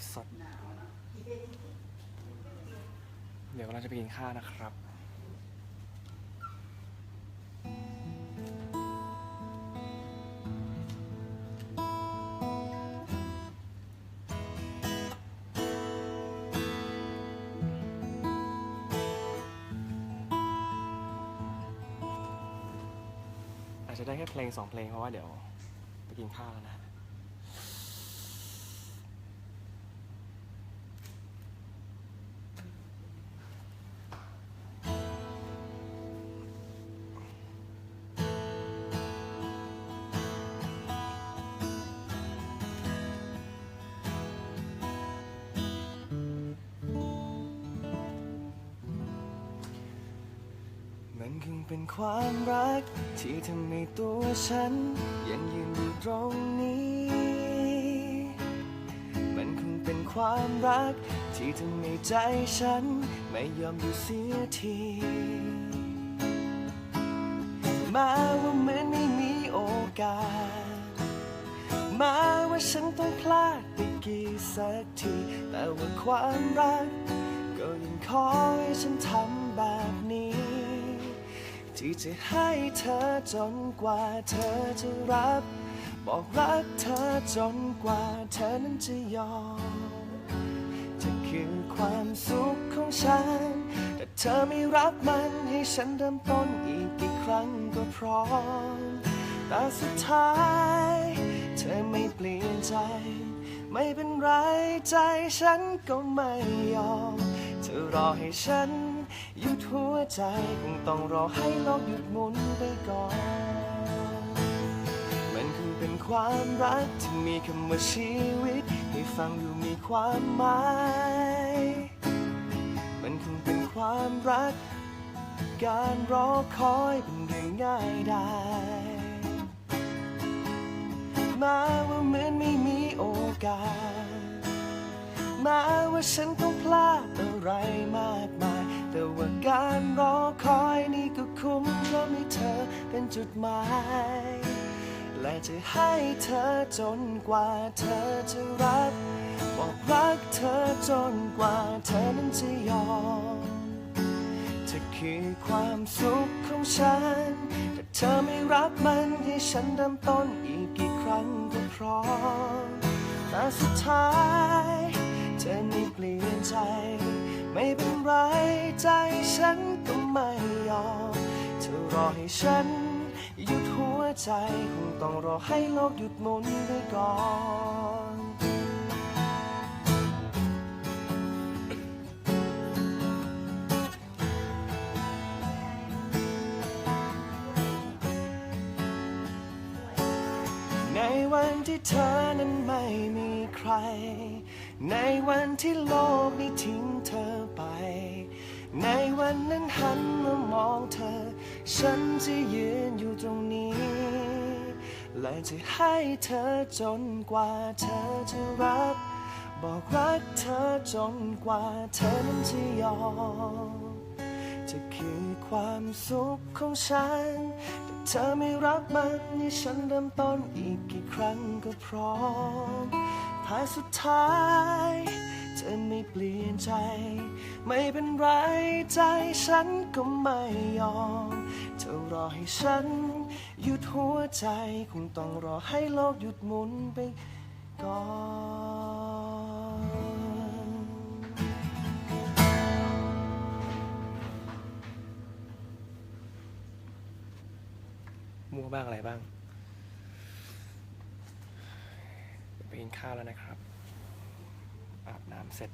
ฟ์สด เดี๋ยวเราจะไปกินข้าวนะครับอาจจะได้แค่เพลงสองเพลงเพราะว่าเดี๋ยวไปกินข้าวแล้วนะ เป็นความรัก ที่ทำให้ตัวฉัน ยังยืนอยู่ตรงนี้ มันคงเป็นความรัก ที่ทำให้ใจฉัน ไม่ยอมอยู่เสียทีมาว่าเหมือนไม่มีโอกาส มาว่าฉันต้องพลาดไปกี่สักที แต่ว่าความรัก ก็ยังขอให้ฉันทำแบบนี้ ที่จะให้เธอจนกว่าเธอจะรับ บอกรักเธอจนกว่าเธอนั้นจะยอมจะคือความสุขของฉัน แต่เธอไม่รับมันให้ฉันเริ่มต้นอีกกี่ครั้งก็พร้อม แต่สุดท้าย เธอไม่เปลี่ยนใจ ไม่เป็นไรใจฉันก็ไม่ยอม เธอรอให้ฉัน หยุดหัวใจคงต้องรอให้โลกหยุดหมุนไปก่อน มันคงเป็นความรักที่มีคำว่าชีวิต ให้ฟังดูมีความหมาย มันคงเป็นความรัก การรอคอยเป็นเรื่องง่ายได้มาว่าเหมือนไม่มีโอกาส มาว่าฉันต้องพลาดอะไรมากมาย แต่ว่าการรอคอยนี่ก็คุ้มเพราะมีเธอเป็นจุดหมาย และจะให้เธอจนกว่าเธอจะรับ บอกรักเธอจนกว่าเธอนั้นจะยอมเธอคือความสุขของฉันแต่เธอไม่รับมันให้ฉันเริ่มต้นอีกกี่ครั้งก็พร้อมแต่สุดท้าย เธอไม่เปลี่ยนใจ ไม่เป็นไรใจฉันก็ไม่ยอมเธอรอให้ฉันหยุดหัวใจคงต้องรอให้โลกหยุดหมุนไปก่อนในวันที่เธอนั้นไม่มีใคร ในวันที่โลกนี้ทิ้งเธอไป ในวันนั้นหันมามองเธอ ฉันจะยืนอยู่ตรงนี้ และจะให้เธอจนกว่าเธอจะรับ บอกรักเธอจนกว่าเธอนั้นจะยอมจะคือความสุขของฉัน แต่เธอไม่รับมันให้ฉันเริ่มต้นอีกกี่ครั้งก็พร้อม ท้ายสุดท้ายเธอไม่เปลี่ยนใจ ไม่เป็นไรใจฉันก็ไม่ยอม เธอรอให้ฉัน หยุดหัวใจ คงต้องรอให้โลกหยุดหมุนไปก่อนมัวบ้างอะไรบ้างเดี๋ยวไป กินข้าวแล้วนะครับ อาบน้ำเสร็จ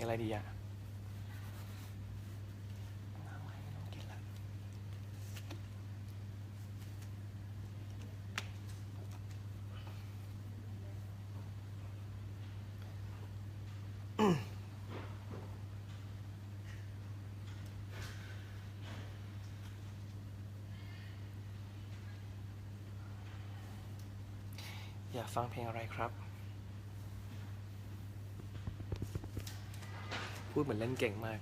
อะไรดีอะ อยากฟังเพลงอะไรครับ พูดเหมือนเล่นเก่งมาก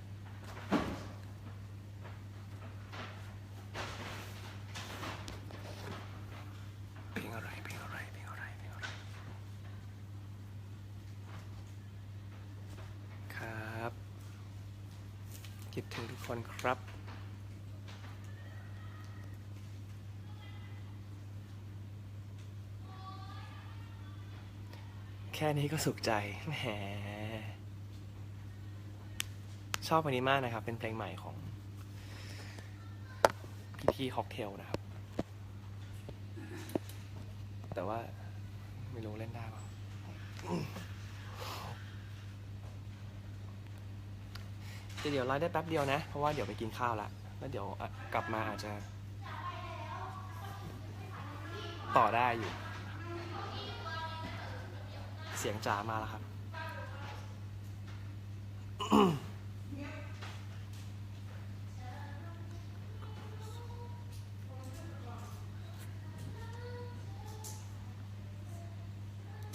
เพลงอะไร เพลงอะไร เพลงอะไรครับ คิดถึงทุกคนครับ ค่นี้ก็สุขใจแหมชอบเพลงนี้มากนะครับ เป็นเพลงใหม่ของพี่พี่ค็อกเทลนะครับ แต่ว่าไม่รู้เล่นได้เปล่าเดี๋ยวไลฟ์ได้แป๊บเดียวนะ เพราะว่าเดี๋ยวไปกินข้าวละแล้วเดี๋ยวกลับมาอาจจะ ต่อได้อยู่ เสียงจ๋ามาแล้วครับ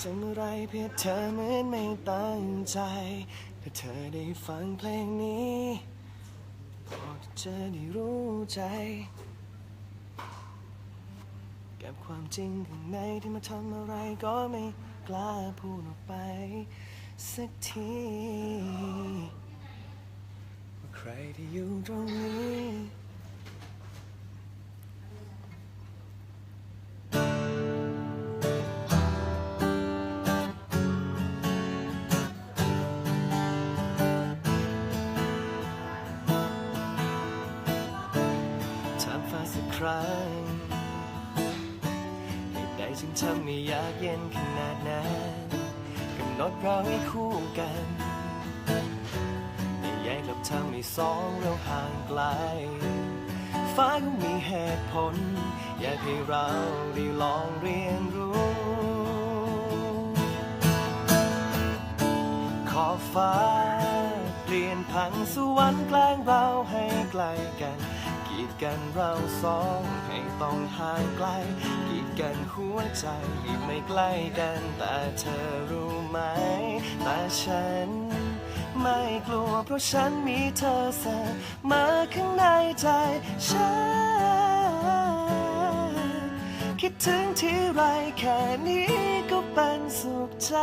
ทำอะไรเพื่อเธอเหมือนไม่ตั้งใจถ้าเธอได้ฟังเพลงนี้บอกเธอได้รู้ใจ เก็บความจริงข้างในที่มาทำอะไรก็ไม่ กล้าพูดออกไป สักทีว่าใครที่อยู่ตรงนี้ ตุใดจึงทำให้อยากเย็นขนาดนั้นกำหนดเราให้คู่กันไม่ใหญ่หลบทำให้สองเราห่างไกล ฟ้าก็มีเหตุผล อยากให้เราได้ลองเรียนรู้ ขอบฟ้าเปลี่ยนผันสวรรค์แกล้งเราให้ไกลกัน กีดกันเราสองให้ต้องห่างไกล กีดกันหัวใจอีกไม่ใกล้กัน แต่เธอรู้ไหม แต่ฉัน ไม่กลัวเพราะฉันมีเธอเสมอข้างในใจฉัน คิดถึงที่ไรแค่นี้ก็เป็นสุขใจ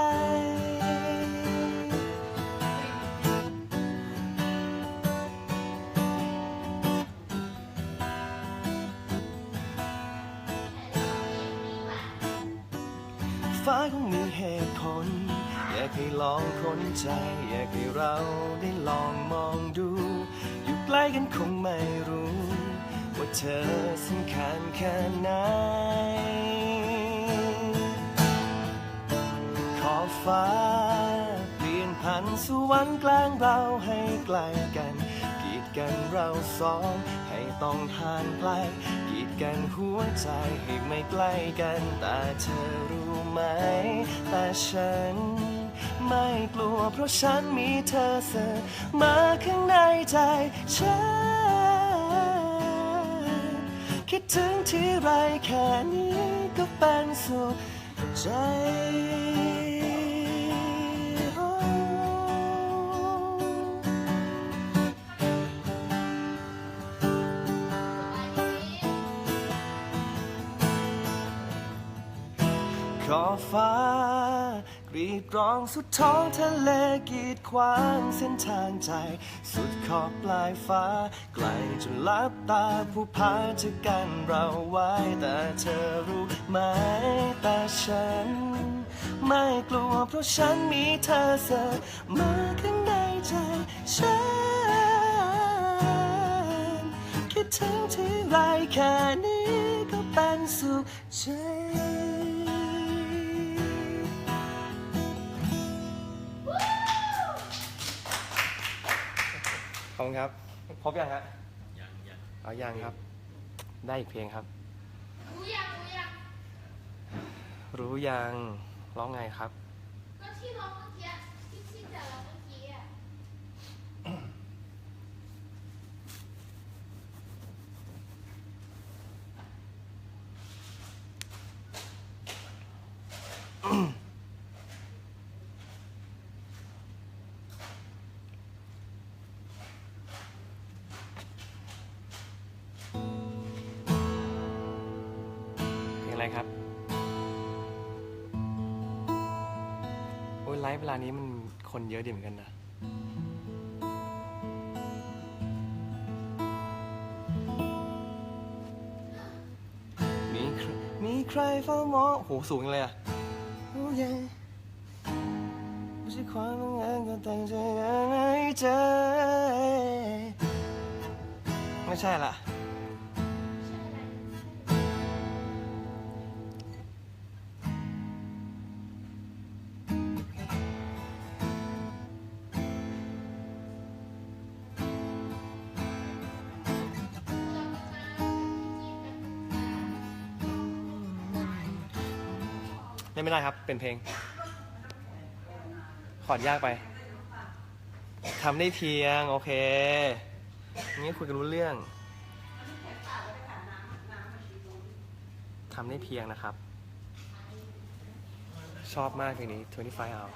ตุผล อยากให้ลองค้นใจ อยากให้เราได้ลองมองดู อยู่ใกล้กันคงไม่รู้ ว่าเธอสำคัญแค่ไหน ขอฟ้า เปลี่ยนพันสวรรค์กลางเราให้ไกลกัน กันเราสอง ให้ต้องห่างไกลกีดกันหัวใจให้ไม่ใกล้กัน แต่เธอรู้ไหม แต่ฉัน ไม่กลัวเพราะฉันมีเธอเสมอข้างในใจฉัน คิดถึงที่ไรแค่นี้ก็เป็นสุขใจ ขอฟ้ากรีดร้องสุดท้องทะเลกีดขวางเส้นทางใจ สุดขอบปลายฟ้า ไกลจนลับตาผู้พาจะกันเราไว้ แต่เธอรู้ไหมแต่ฉัน ไม่กลัวเพราะฉันมีเธอเสมอข้างในใจฉันคิดถึงที่ไรแค่นี้ก็เป็นสุขใจ อบคุณครับพบยังฮะยังยังเอายังครับ ได้อีกเพลงครับ รู้ยังรู้ยังรู้ยังร้องไงครับ ก็ที่ร้องเมื่อกี้ เลครับ โอ้ยไลฟ์เวลานี้มันคนเยอะดีเหมือนกันนะ มีมีใครเฝ้ามองโหสูงเลยอะโอ้ยไม่ใช่ความบังเอิญก็ตั้งใจได้ใจ ไม่ใช่ละ นไม่ได้ครับ เป็นเพลง ขอดยากไปทำได้เพียง โอเคงี้คุยกันรู้เรื่องทำได้เพียงนะครับ ชอบมากเพลงนี้25 hour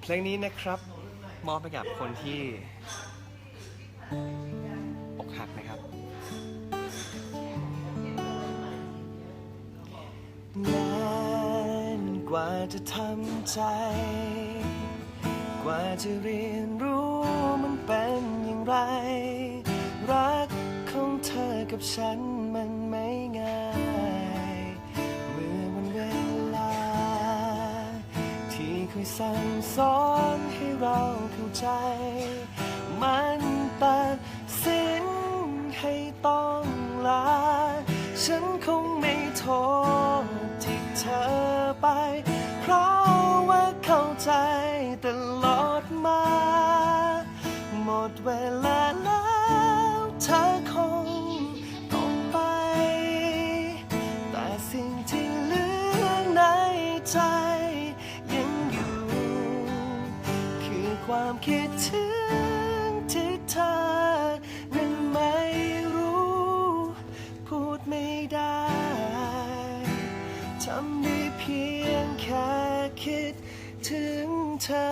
เพลงนี้นะครับมอบไปกับคนที่ อกหักนะครับนานกว่าจะทำใจ กว่าจะเรียนรู้มันเป็นอย่างไร รักของเธอกับฉันมันไม่ง่าย เมื่อวันเวลา ที่คอยสั่งสอนให้เราเข้าใจ ความคิดถึงที่เธอนั้นไม่รู้ พูดไม่ได้ทำได้เพียงแค่คิดถึงเธอ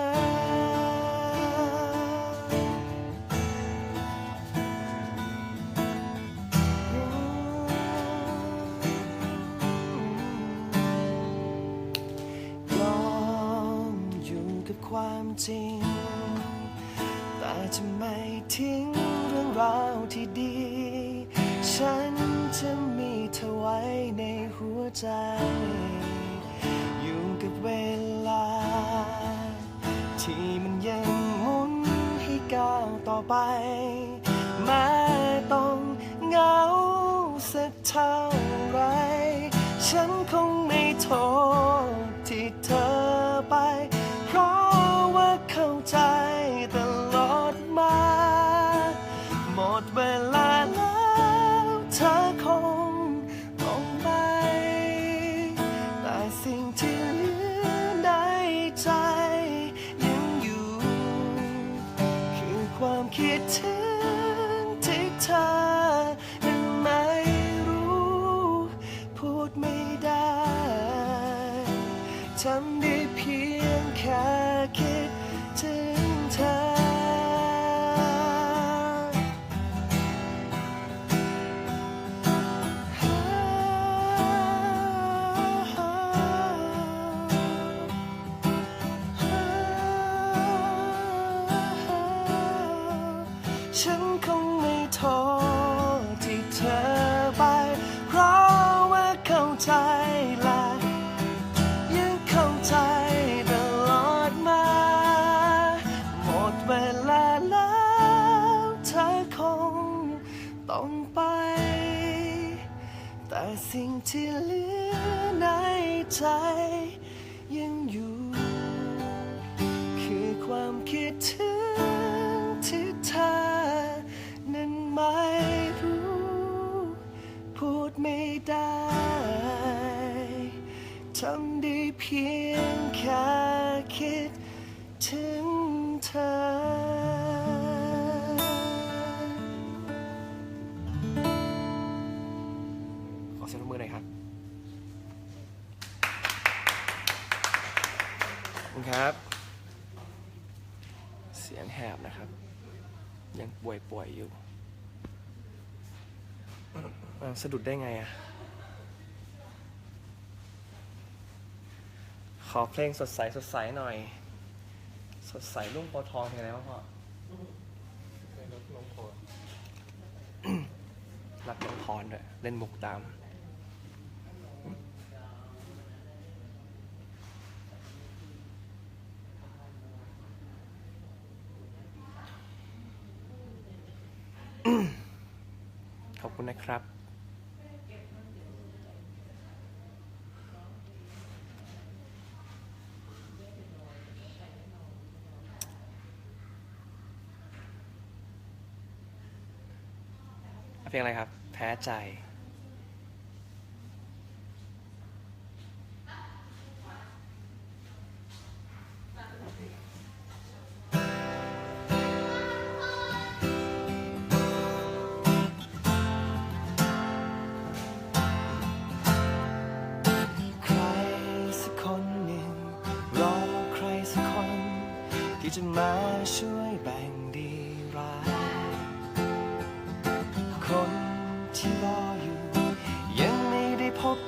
ยอมอยู่กับความจริง ที่ดี ฉันจะมีเธอไว้ในหัวใจ อยู่กับเวลา ที่มันยังหมุนให้ก้าวต่อไป แม้ต้องเหงาสักเท่าไร ฉันคงไม่โทษ ฉันคงไม่โทษที่เธอไป เพราะว่าเข้าใจและยังเข้าใจตลอดมา หมดเวลาแล้วเธอคงต้องไป แต่สิ่งที่เหลือในใจ ไม่ได้ ทำได้เพียงแค่คิดถึงเธอขอเสียงปรบมือหน่อยครับคุณครับ เสียงแหบนะครับ ยังป่วยป่วยๆอยู่ สะดุดได้ไงอะขอเพลงสดใสสดใสหน่อย สดใสรุ่งโพธิ์ทองเพลงอะไรวะพ่อในรถลงโพธิ์รักน้องพรด้วยเล่นมุกตามขอบคุณนะครับ เพลงอะไรครับ แพ้ใจ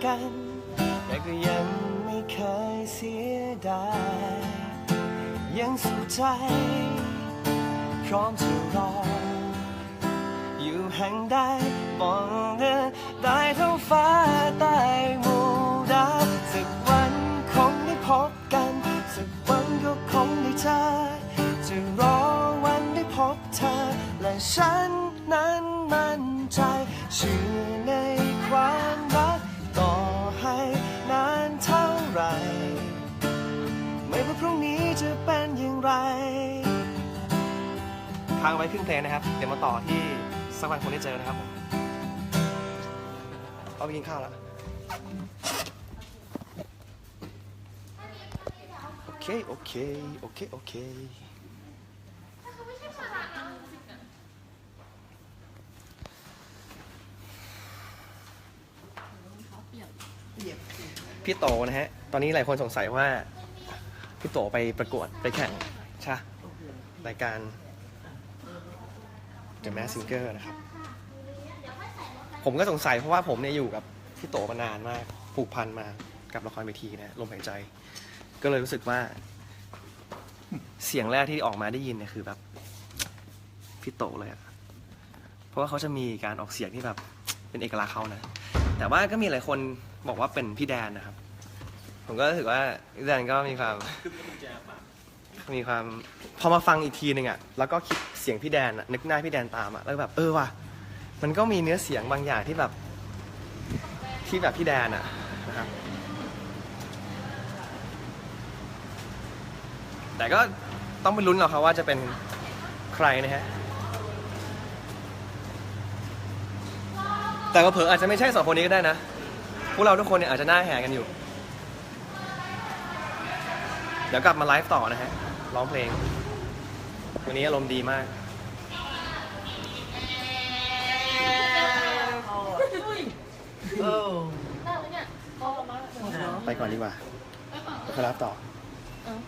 กัน แต่ก็ยังไม่เคยเสียดาย ยังสุขใจ พร้อมจะรอ อยู่แห่งใดมองเดินได้ท้องฟ้าใต้หมู่ดาวสักวันคงได้พบกัน สักวันก็คงได้เจอจะรอวันได้พบเธอ และฉันนั้นมั่นใจเชื่อในความ ไรค้างไว้ครึ่งเพลงนะครับ เดี๋ยวมาต่อที่สักวันคงได้เจอนะครับผมเอาไปกินข้าวแล้วโอเค โอเค โอเค โอเค พี่โตนะฮะ ตอนนี้หลายคนสงสัยว่า พี่โตไปประกวดไปแข่งใช่รายการ The Mask Singer นะครับ ผมก็สงสัยเพราะว่าผมเนี่ยอยู่กับพี่โตมานานมากผูกพันมากับละครเวทีนะลมหายใจ ก็เลยรู้สึกว่า เสียงแรกที่ออกมาได้ยินเนี่ยคือแบบพี่โตเลยอะเพราะว่าเขาจะมีการออกเสียงที่แบบเป็นเอกลักษณ์เขานะ แต่ว่าก็มีหลายคนบอกว่าเป็นพี่แดนนะครับ ผมก็รู้สึกว่าพี่แดนก็มีความ มีความพอมาฟังอีกทีหนึ่งอะแล้วก็คิดเสียงพี่แดนอะนึกหน้าพี่แดนตามอะแล้วแบบเออว่ะมันก็มีเนื้อเสียงบางอย่างที่แบบที่แบบพี่แดนอะนะครับแต่ก็ต้องไปลุ้นเอาครับว่าจะเป็นใครนะฮะแต่ก็เผลอๆอาจจะไม่ใช่สองคนนี้ก็ได้นะพวกเราทุกคนเนี่ยอาจจะหน้าแหงกันอยู่ เดี๋ยวกลับมาไลฟ์ต่อนะฮะ ร้องเพลง วันนี้อารมณ์ดีมากได้แล้วเนี่ยพอแล้วมั้งไปก่อนดีกว่าไปก่อนไปไลฟ์ต่อ เออ